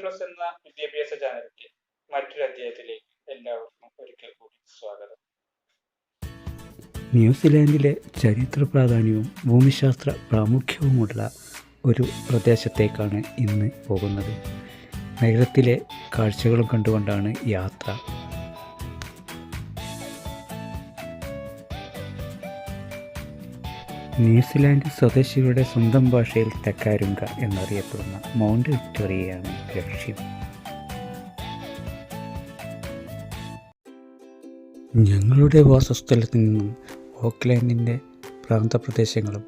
Plus എന്ന വിദ്യാഭ്യാസ ചാനലിന്റെ മറ്റൊരു അധ്യായത്തിലേക്ക് എല്ലാവർക്കും ഒരിക്കൽ കൂടി സ്വാഗതം. ന്യൂസിലാൻഡിലെ ചരിത്ര പ്രാധാന്യവും ഭൂമിശാസ്ത്ര പ്രാമുഖ്യവുമുള്ള ഒരു പ്രദേശത്തേക്കാണ് ഇന്ന് പോകുന്നത്. നഗരത്തിലെ കാഴ്ചകളും കണ്ടുകൊണ്ടാണ് യാത്ര ന്യൂസിലാൻഡ് സ്വദേശികളുടെ സ്വന്തം ഭാഷയിൽ തെക്കാരുങ്ക എന്നറിയപ്പെടുന്ന മൗണ്ട് വിക്ടോറിയയാണ് ലക്ഷ്യം. ഞങ്ങളുടെ വാസസ്ഥലത്ത് നിന്നും ഓക്ലാൻഡിന്റെ പ്രാന്തപ്രദേശങ്ങളും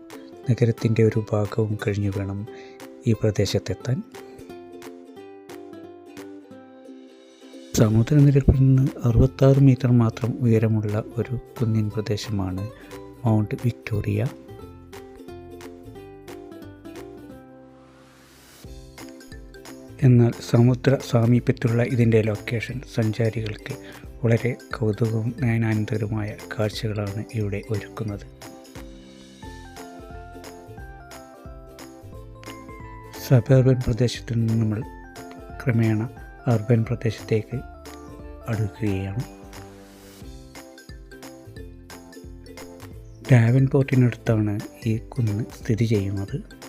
നഗരത്തിന്റെ ഒരു ഭാഗവും കഴിഞ്ഞു വേണം ഈ പ്രദേശത്തെത്താൻ. സമുദ്രനിരപ്പിൽ നിന്ന് അറുപത്താറ് മീറ്റർ മാത്രം ഉയരമുള്ള ഒരു കുന്നിൻ പ്രദേശമാണ് മൗണ്ട് വിക്ടോറിയ. എന്നാൽ സമുദ്ര സാമീപ്യത്തിലുള്ള ഇതിന്റെ ലൊക്കേഷൻ സഞ്ചാരികൾക്ക് വളരെ കൗതുകവും നയനാനന്ദകരമായ കാഴ്ചകളാണ് ഇവിടെ ഒരുക്കുന്നത്. സബർബൻ പ്രദേശത്തു നിന്ന് നമ്മൾ ക്രമേണ അർബൻ പ്രദേശത്തേക്ക് അടുക്കുകയാണ്. ഡാവൻ പോർട്ടിനടുത്താണ് ഈ കുന്ന് സ്ഥിതി ചെയ്യുന്നത്.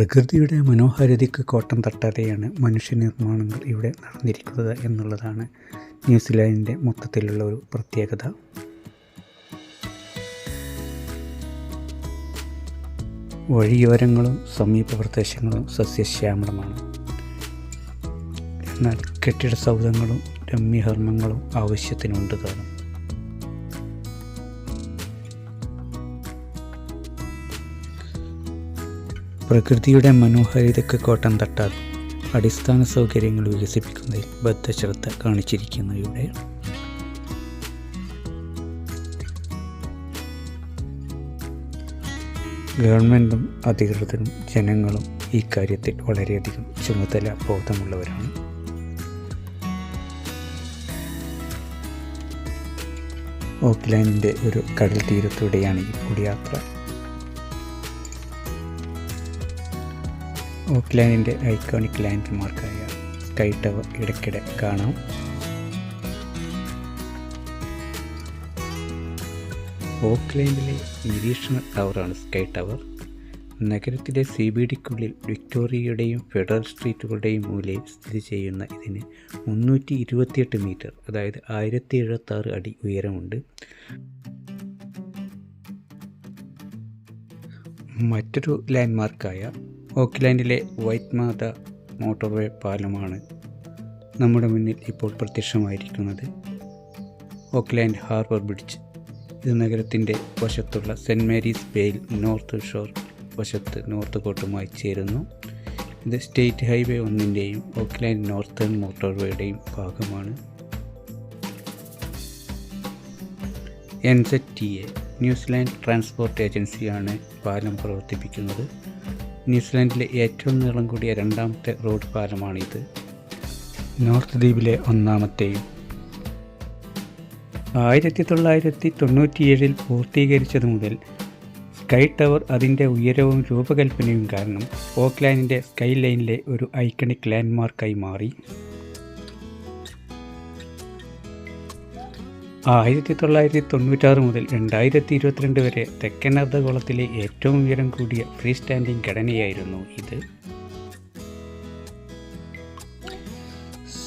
പ്രകൃതിയുടെ മനോഹാരിതയ്ക്ക് കോട്ടം തട്ടാതെയാണ് മനുഷ്യ നിർമ്മാണങ്ങൾ ഇവിടെ നടന്നിരിക്കുന്നത് എന്നുള്ളതാണ് ന്യൂസിലാൻഡിന്റെ മൊത്തത്തിലുള്ള ഒരു പ്രത്യേകത. വഴിയോരങ്ങളും സമീപ പ്രദേശങ്ങളും സസ്യശ്യാമളമാണ്. എന്നാൽ കെട്ടിട സൗധങ്ങളും രമ്യഹർമ്മങ്ങളും ആവശ്യത്തിനുണ്ട് താനും. പ്രകൃതിയുടെ മനോഹാരിതയ്ക്ക് കോട്ടം തട്ടാതെ അടിസ്ഥാന സൗകര്യങ്ങൾ വികസിപ്പിക്കുന്നതിൽ ബദ്ധശ്രദ്ധ കാണിച്ചിരിക്കുന്നു ഇവിടെ ഗവൺമെന്റും അധികൃതരും ജനങ്ങളും ഈ കാര്യത്തിൽ വളരെയധികം ചുമതല ബോധമുള്ളവരാണ്. ഓക്ലാൻഡിന്റെ ഒരു കടൽ തീരത്തൂടെയാണ് ഈ കുടിയാത്ര ഓക്ലാൻഡിന്റെ ഐക്കോണിക് ലാൻഡ് മാർക്കായ സ്കൈ ടവർ ഇടയ്ക്കിടെ കാണാം. ഓക്ലാൻഡിലെ നിരീക്ഷണ ടവറാണ് സ്കൈ ടവർ. നഗരത്തിലെ സി ബി ഡിക്കുള്ളിൽ വിക്ടോറിയയുടെയും ഫെഡറൽ സ്ട്രീറ്റുകളുടെയും മൂലയിൽ സ്ഥിതി ചെയ്യുന്ന ഇതിന് മുന്നൂറ്റി ഇരുപത്തിയെട്ട് മീറ്റർ അതായത് ആയിരത്തി എഴുപത്താറ് അടി ഉയരമുണ്ട്. മറ്റൊരു ലാൻഡ്മാർക്കായ ഓക്ലാൻഡിലെ വൈറ്റ് മാത മോട്ടോർവേ പാലമാണ് നമ്മുടെ മുന്നിൽ ഇപ്പോൾ പ്രത്യക്ഷമായിരിക്കുന്നത്. ഓക്ലാൻഡ് ഹാർബർ ബ്രിഡ്ജ് ഇത് നഗരത്തിന്റെ വശത്തുള്ള സെന്റ് മേരീസ് ബേയിൽ നോർത്ത് ഷോർ വശത്ത് നോർത്ത് കോട്ടുമായി ചേരുന്നു. ഇത് സ്റ്റേറ്റ് ഹൈവേ ഒന്നിന്റെയും ഓക്ലാൻഡ് നോർത്തേൺ മോട്ടോർവേയുടെയും ഭാഗമാണ്. N Z T A New Zealand transport ഏജൻസിയാണ് പാലം പ്രവർത്തിപ്പിക്കുന്നത്. ന്യൂസിലാൻഡിലെ ഏറ്റവും നീളം കൂടിയ രണ്ടാമത്തെ റോഡ് പാലമാണിത്. നോർത്ത് ദ്വീപിലെ ഒന്നാമത്തെയും ആയിരത്തി തൊള്ളായിരത്തി തൊണ്ണൂറ്റിയേഴിൽ പൂർത്തീകരിച്ചതു മുതൽ സ്കൈ ടവർ അതിന്റെ ഉയരവും രൂപകൽപ്പനയും കാരണം ഓക്ലാൻഡിന്റെ സ്കൈ ലൈനിലെ ഒരു ഐക്കണിക് ലാൻഡ്മാർക്കായി മാറി. ആയിരത്തി തൊള്ളായിരത്തി തൊണ്ണൂറ്റാറ് മുതൽ രണ്ടായിരത്തി ഇരുപത്തിരണ്ട് വരെ തെക്കൻ അർദ്ധഗോളത്തിലെ ഏറ്റവും ഉയരം കൂടിയ ഫ്രീ സ്റ്റാൻഡിംഗ് ഘടനയായിരുന്നു ഇത്.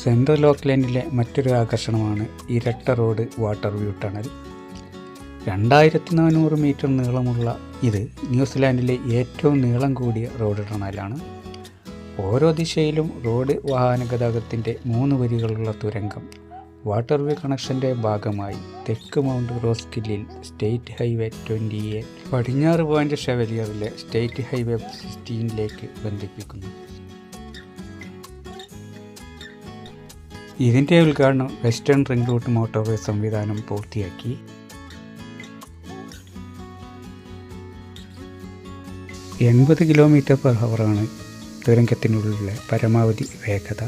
സെൻട്രൽ ഓക്ലാൻഡിലെ മറ്റൊരു ആകർഷണമാണ് ഇരട്ട റോഡ് വാട്ടർ വ്യൂ ടണൽ. രണ്ടായിരത്തി നാനൂറ് മീറ്റർ നീളമുള്ള ഇത് ന്യൂസിലാൻഡിലെ ഏറ്റവും നീളം കൂടിയ റോഡ് ടണലാണ്. ഓരോ ദിശയിലും റോഡ് വാഹന ഗതാഗതത്തിന്റെ മൂന്ന് വരികളുള്ള തുരങ്കം വാട്ടർ വേ കണക്ഷന്റെ ഭാഗമായി തെക്ക് മൗണ്ട് റോസ്കില്ലിൽ സ്റ്റേറ്റ് ഹൈവേ ട്വന്റി എ പടിഞ്ഞാറ് പോയിന്റ് ഷെവലിയറിലെ സ്റ്റേറ്റ് ഹൈവേ സിക്സ്റ്റീനിലേക്ക് ബന്ധിപ്പിക്കുന്നു. ഇതിന്റെ ഉദ്ഘാടനം വെസ്റ്റേൺ റിംഗ് റൂട്ട് മോട്ടോർവേ സംവിധാനം പൂർത്തിയാക്കി. എൺപത് കിലോമീറ്റർ പെർ ഹവറാണ് തുരങ്കത്തിനുള്ളിലെ പരമാവധി വേഗത.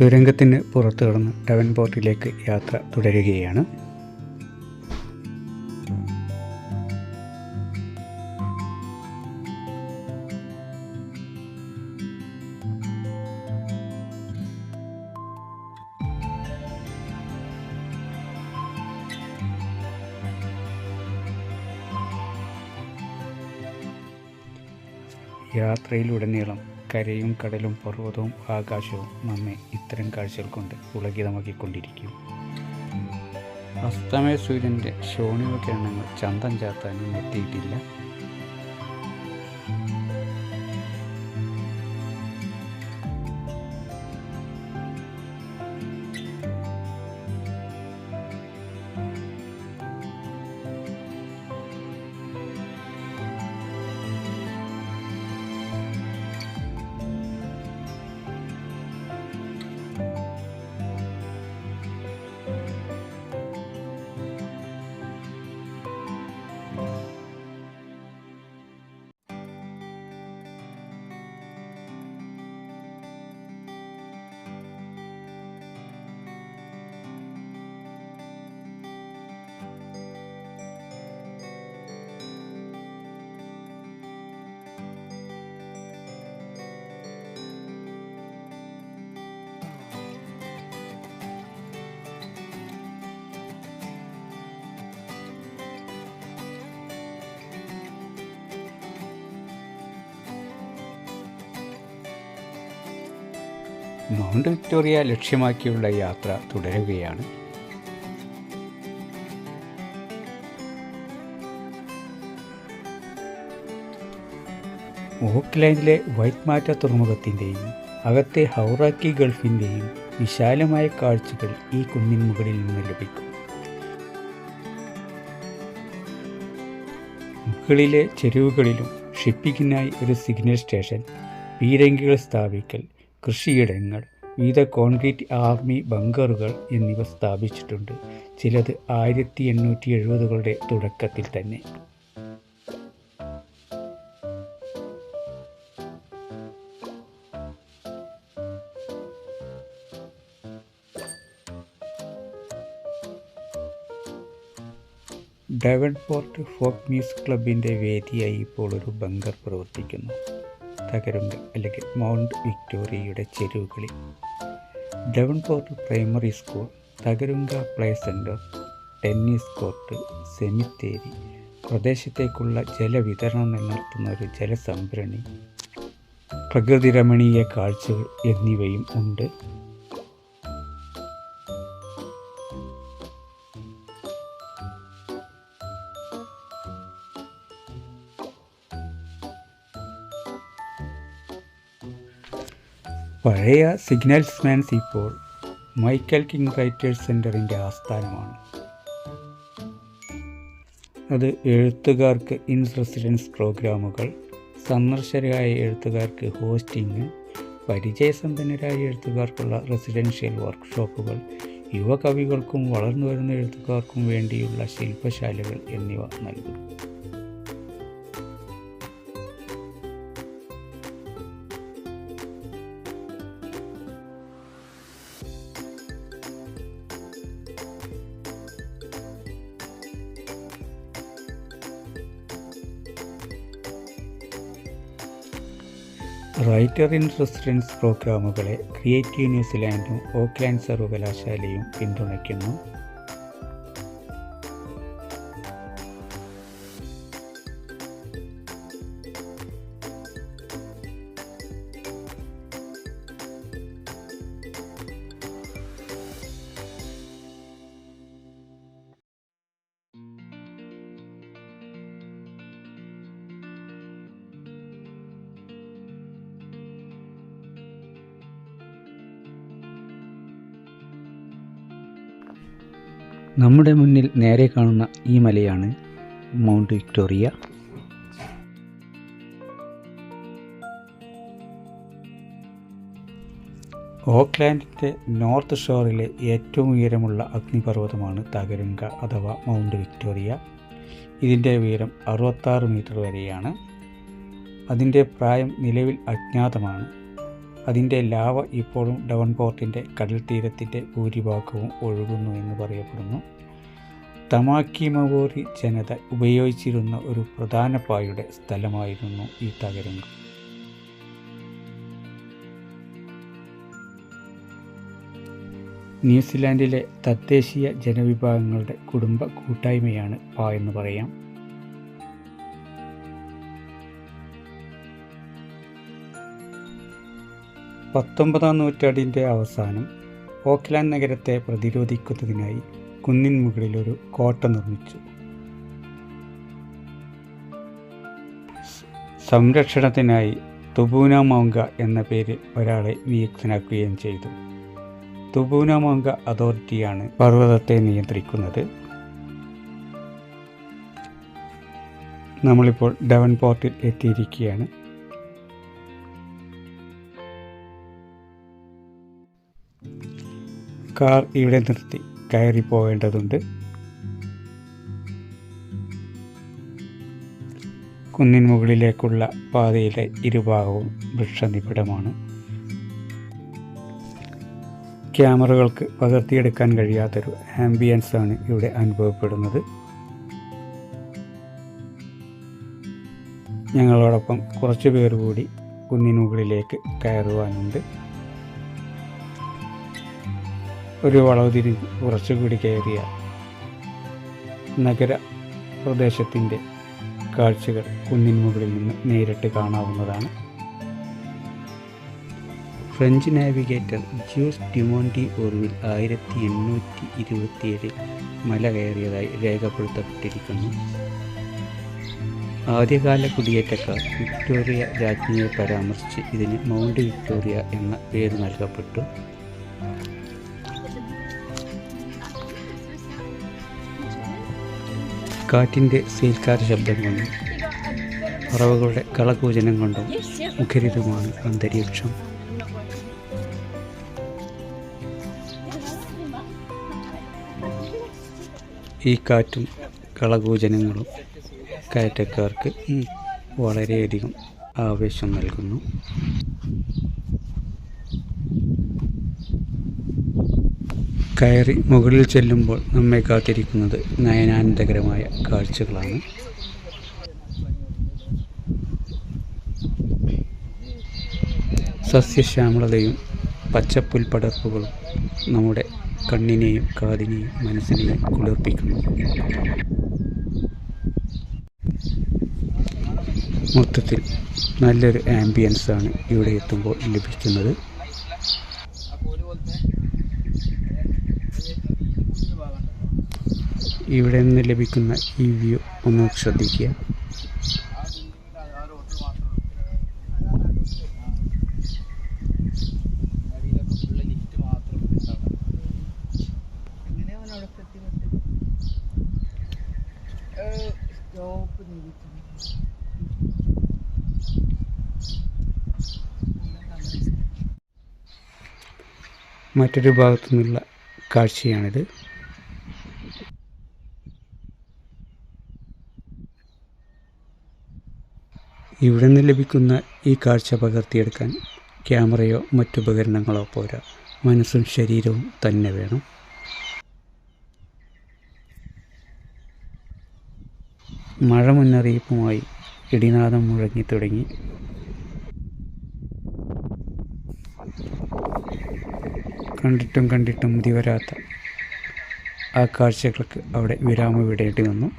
തുരങ്കത്തിന് പുറത്തു കടന്ന് ഡവൻപോർട്ടിലേക്ക് യാത്ര തുടരുകയാണ്. യാത്രയിലുടനീളം കരയും കടലും പർവതവും ആകാശവും നമ്മെ ഇത്തരം കാഴ്ചകൾ കൊണ്ട് പുളകിതമാക്കിക്കൊണ്ടിരിക്കും അസ്തമയ സൂര്യന്റെ ശോണിവ കിരണങ്ങൾ ചന്തം ചാത്താനും എത്തിയിട്ടില്ല മൗണ്ട് വിക്ടോറിയ ലക്ഷ്യമാക്കിയുള്ള യാത്ര തുടരുകയാണ്. ഓക്ലാൻഡിലെ വൈറ്റ്മാറ്റ തുറമുഖത്തിന്റെയും അകത്തെ ഹൗറാക്കി ഗൾഫിന്റെയും വിശാലമായ കാഴ്ചകൾ ഈ കുന്നിൻ മുകളിൽ നിന്ന് ലഭിക്കും. മുകളിലെ ചെരുവുകളിലും ഷിപ്പിങ്ങിനായി ഒരു സിഗ്നൽ സ്റ്റേഷൻ പീരങ്കികൾ സ്ഥാപിക്കൽ കൃഷിയിടങ്ങൾ വിവിധ കോൺക്രീറ്റ് ആർമി ബങ്കറുകൾ എന്നിവ സ്ഥാപിച്ചിട്ടുണ്ട്. ചിലത് ആയിരത്തി എണ്ണൂറ്റി എഴുപതുകളുടെ തുടക്കത്തിൽ തന്നെ. ഡെവൻപോർട്ട് ഫോക്ക് മ്യൂസിക് ക്ലബിന്റെ വേദിയായി ഇപ്പോൾ ഒരു ബങ്കർ പ്രവർത്തിക്കുന്നു. തകരുങ്ക അല്ലെങ്കിൽ മൗണ്ട് വിക്ടോറിയയുടെ ചെരുവുകളിൽ. Devonport primary school Takarunga play centre tennis court cemetery പ്രദേശത്തേക്കുള്ള ജലവിതരണം നിലനിർത്തുന്ന ഒരു ജലസംഭരണി പ്രകൃതി രമണീയ കാഴ്ചകൾ എന്നിവയും ഉണ്ട്. പഴയ സിഗ്നൽസ് മാൻസ് ഇപ്പോൾ മൈക്കൽ കിങ് റൈറ്റേഴ്സ് സെന്ററിന്റെ ആസ്ഥാനമാണ്. അത് എഴുത്തുകാർക്ക് ഇൻ റെസിഡൻസ് പ്രോഗ്രാമുകൾ സന്ദർശകരായ എഴുത്തുകാർക്ക് ഹോസ്റ്റിംഗ് പരിചയസമ്പന്നരായ എഴുത്തുകാർക്കുള്ള റെസിഡൻഷ്യൽ വർക്ക്ഷോപ്പുകൾ യുവകവികൾക്കും വളർന്നു വരുന്ന എഴുത്തുകാർക്കും വേണ്ടിയുള്ള ശില്പശാലകൾ എന്നിവ നൽകുന്നു. റൈറ്റർ ഇൻ റെസിഡൻസ് പ്രോഗ്രാമുകളെ ക്രിയേറ്റീവ് ന്യൂസിലാൻഡും ഓക്ലാൻഡ് സർവകലാശാലയും പിന്തുണയ്ക്കുന്നു. നമ്മുടെ മുന്നിൽ നേരെ കാണുന്ന ഈ മലയാണ് മൗണ്ട് വിക്ടോറിയ. ഓക്ലാൻഡിന്റെ നോർത്ത് ഷോറിലെ ഏറ്റവും ഉയരമുള്ള അഗ്നിപർവതമാണ് തകരംഗ അഥവാ മൗണ്ട് വിക്ടോറിയ. ഇതിന്റെ ഉയരം അറുപത്താറ് മീറ്റർ വരെയാണ്. അതിന്റെ പ്രായം നിലവിൽ അജ്ഞാതമാണ്. അതിന്റെ ലാവ ഇപ്പോഴും ഡവൺ പോർട്ടിന്റെ കടൽ തീരത്തിന്റെ ഭൂരിഭാഗവും ഒഴുകുന്നു എന്ന് പറയപ്പെടുന്നു. തമാക്കി മവോറി ജനത ഉപയോഗിച്ചിരുന്ന ഒരു പ്രധാന പായുടെ സ്ഥലമായിരുന്നു ഈ തകരങ്ങൾ ന്യൂസിലാൻഡിലെ തദ്ദേശീയ ജനവിഭാഗങ്ങളുടെ കുടുംബ കൂട്ടായ്മയാണ് പായ എന്ന് പറയാം. പത്തൊമ്പതാം നൂറ്റാണ്ടിന്റെ അവസാനം ഓക്ലാൻഡ് നഗരത്തെ പ്രതിരോധിക്കുന്നതിനായി കുന്നിൻ മുകളിൽ ഒരു കോട്ട നിർമ്മിച്ചു. സംരക്ഷണത്തിനായി തുബൂന മോങ്ക എന്ന പേര് ഒരാളെ നിയുക്തനാക്കുകയും ചെയ്തു. തുബൂന മോങ്ക അതോറിറ്റിയാണ് പർവതത്തെ നിയന്ത്രിക്കുന്നത്. നമ്മളിപ്പോൾ ഡവൻ പോർട്ടിൽ എത്തിയിരിക്കുകയാണ്. കാർ ഇവിടെ നിർത്തി കയറി പോവേണ്ടതുണ്ട് കുന്നിൻ മുകളിലേക്കുള്ള പാതയിലെ ഇരുഭാഗവും വൃക്ഷനിബിഡമാണ്. ക്യാമറകൾക്ക് പകർത്തിയെടുക്കാൻ കഴിയാത്തൊരു ആംബിയൻസ് ആണ് ഇവിടെ അനുഭവപ്പെടുന്നത്. ഞങ്ങളോടൊപ്പം കുറച്ച് പേർ കൂടി കുന്നിൻ മുകളിലേക്ക് കയറുവാനുണ്ട്. ഒരു വളവുതിരി കുറച്ചുകൂടി കയറിയ നഗര പ്രദേശത്തിന്റെ കാഴ്ചകൾ കുന്നിൻ മുകളിൽ നിന്ന് നേരിട്ട് കാണാവുന്നതാണ്. ഫ്രഞ്ച് നാവിഗേറ്റർ ജ്യൂസ് ഡിമോണ്ടി ഓർവിൽ ആയിരത്തി എണ്ണൂറ്റി ഇരുപത്തിയേഴിൽ മല കയറിയതായി രേഖപ്പെടുത്തപ്പെട്ടിരിക്കുന്നു. ആദ്യകാല കുടിയേറ്റക്കാർ വിക്ടോറിയ രാജ്ഞിയെ പരാമർശിച്ച് ഇതിന് മൗണ്ട് വിക്ടോറിയ എന്ന പേര് നൽകപ്പെട്ടു. കാറ്റിന്റെ സീൽക്കാര ശബ്ദം കൊണ്ടും പറവുകളുടെ കളകൂചനം കൊണ്ടും മുഖരിതമാണ് അന്തരീക്ഷം. ഈ കാറ്റും കളകൂചനങ്ങളും കയറ്റക്കാർക്ക് വളരെയധികം ആവേശം നൽകുന്നു. കയറി മുകളിൽ ചെല്ലുമ്പോൾ നമ്മെ കാത്തിരിക്കുന്നത് നയനാനന്ദകരമായ കാഴ്ചകളാണ്. സസ്യശ്യാമളതയും പച്ചപ്പുൽപ്പടർപ്പുകളും നമ്മുടെ കണ്ണിനെയും കാതിനെയും മനസ്സിനെയും കുളിർപ്പിക്കുന്നു. മൊത്തത്തിൽ നല്ലൊരു ആംബിയൻസാണ് ഇവിടെ എത്തുമ്പോൾ ലഭിക്കുന്നത്. ഇവിടെ നിന്ന് ലഭിക്കുന്ന ഈ വ്യൂ ഒന്ന് ശ്രദ്ധിക്കുക. മറ്റൊരു ഭാഗത്തു നിന്നുള്ള കാഴ്ചയാണിത്. ഇവിടെ നിന്ന് ലഭിക്കുന്ന ഈ കാഴ്ച പകർത്തിയെടുക്കാൻ ക്യാമറയോ മറ്റുപകരണങ്ങളോ പോരാ. മനസ്സും ശരീരവും തന്നെ വേണം. മഴ മുന്നറിയിപ്പുമായി ഇടിനാദം മുഴങ്ങി തുടങ്ങി. കണ്ടിട്ടും കണ്ടിട്ടും മുതിവരാത്ത ആ കാഴ്ചകൾക്ക് അവിടെ വിരാമം വിടേണ്ടി വന്നു.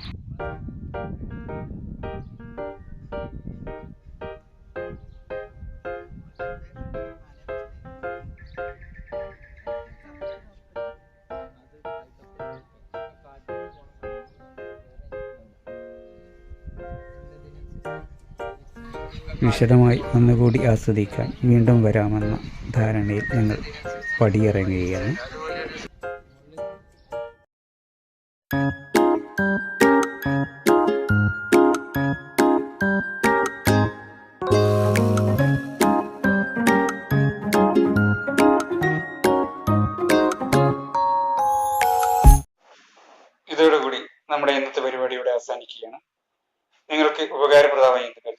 വിശദമായി ഒന്നുകൂടി ആസ്വദിക്കാൻ വീണ്ടും വരാമെന്ന ധാരണയിൽ ഞങ്ങൾ പടിയിറങ്ങുകയാണ്. ഇതോടുകൂടി നമ്മുടെ ഇന്നത്തെ പരിപാടി ഇവിടെ അവസാനിക്കുകയാണ്. നിങ്ങൾക്ക് ഉപകാരപ്രദമായി എന്ന്